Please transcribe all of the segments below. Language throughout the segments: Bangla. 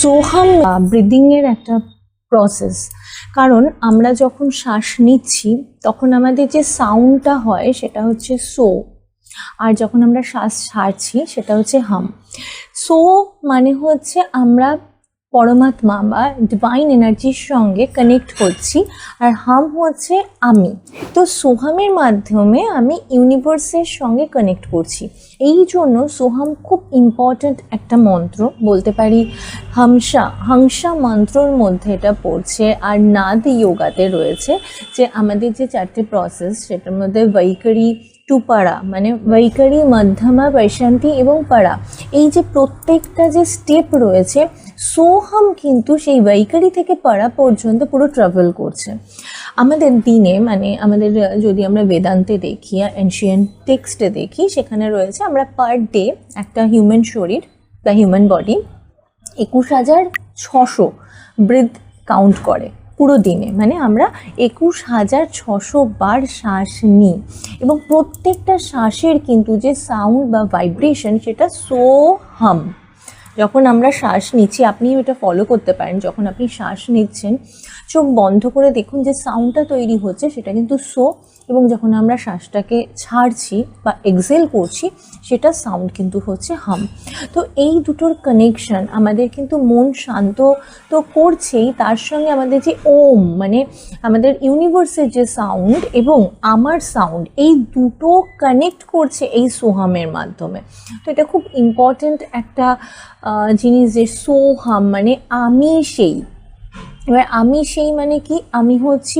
সোহাম ব্রিদিংয়ের একটা প্রসেস কারণ আমরা যখন শ্বাস নিচ্ছি, তখন আমাদের যে সাউন্ডটা হয়, সেটা হচ্ছে সো আর যখন আমরা শ্বাস ছাড়ছি, সেটা হচ্ছে হাম সো মানে হচ্ছে আমরা পরমাত্মা বা ডিভাইন এনার্জির সঙ্গে কানেক্ট করছি। আর হাম হচ্ছে আমি। তো সোহামের মাধ্যমে আমি ইউনিভার্সের সঙ্গে কানেক্ট করছি। এই জন্য সোহাম খুব ইম্পর্ট্যান্ট একটা মন্ত্র বলতে পারি। হামসা হাংসা মন্ত্রর মধ্যে এটা পড়ছে। আর নাদ যোগাতে রয়েছে যে আমাদের যে চারটে প্রসেস সেটার মধ্যে বৈকারি টু পাড়া মানে বৈকারি মধ্যমা বৈশান্তি এবং পাড়া, এই যে প্রত্যেকটা যে স্টেপ রয়েছে, সোহাম কিন্তু সেই বৈকারি থেকে পাড়া পর্যন্ত পুরো ট্রাভেল করছে। আমাদের দিনে মানে আমাদের, যদি আমরা বেদান্তে দেখি এনশিয়েন্ট টেক্সটে দেখি, সেখানে রয়েছে আমরা পার ডে একটা হিউম্যান শরীর বা হিউম্যান বডি একুশ হাজার ছশো ব্রিথ কাউন্ট করে। পুরো দিনে মানে আমরা একুশ হাজার ছশো বার শ্বাস নিই। এবং প্রত্যেকটা শ্বাসের কিন্তু যে সাউন্ড বা ভাইব্রেশন সেটা সো হাম যখন আমরা শ্বাস নিচ্ছি, আপনিও এটা ফলো করতে পারেন, যখন আপনি শ্বাস নিচ্ছেন, চোখ বন্ধ করে দেখুন যে সাউন্ডটা তৈরি হচ্ছে, সেটা কিন্তু সো এবং যখন আমরা শ্বাসটাকে ছাড়ছি বা এক্সেল করছি, সেটা সাউন্ড কিন্তু হচ্ছে হাম তো এই দুটোর কানেকশন আমাদের কিন্তু মন শান্ত তো করছেই, তার সঙ্গে আমাদের যে ওম মানে আমাদের ইউনিভার্সের যে সাউন্ড এবং আমার সাউন্ড এই দুটো কানেক্ট করছে এই সোহামের মাধ্যমে। তো এটা খুব ইম্পর্ট্যান্ট একটা জিনিস যে সোহাম মানে আমি সেই। এবার আমি সেই মানে কি? আমি হচ্ছি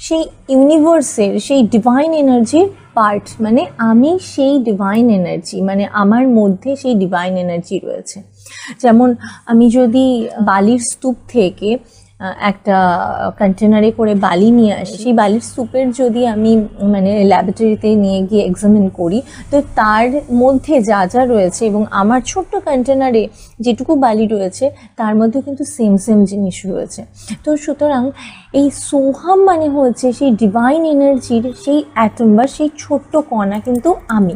সেই ইউনিভার্সের সেই ডিভাইন এনার্জির পার্ট মানে আমি সেই ডিভাইন এনার্জি মানে আমার মধ্যে সেই ডিভাইন এনার্জি রয়েছে। যেমন আমি যদি বালির স্তূপ থেকে একটা কন্টেনারে করে বালি নিয়ে আসি। সেই বালির স্তূপের যদি আমি মানে ল্যাবরেটরিতে নিয়ে গিয়ে এক্সামিন করি, তো তার মধ্যে যা যা রয়েছে এবং আমার ছোট্ট কন্টেনারে যেটুকু বালি রয়েছে, তার মধ্যে কিন্তু সেম সেম জিনিস রয়েছে। তো সুতরাং এই সোহাম মানে হচ্ছে সেই ডিভাইন এনার্জির সেই অ্যাটম বা সেই ছোট্ট কণা কিন্তু আমি।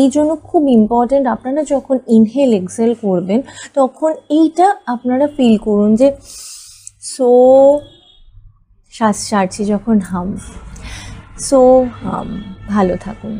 এই জন্য খুব ইম্পর্ট্যান্ট আপনারা যখন ইনহেল এক্সেল করবেন, তখন এইটা আপনারা ফিল করুন যে সো শ্বাস ছাড়ছি যখন হাম। সো হাম ভালো থাকুন।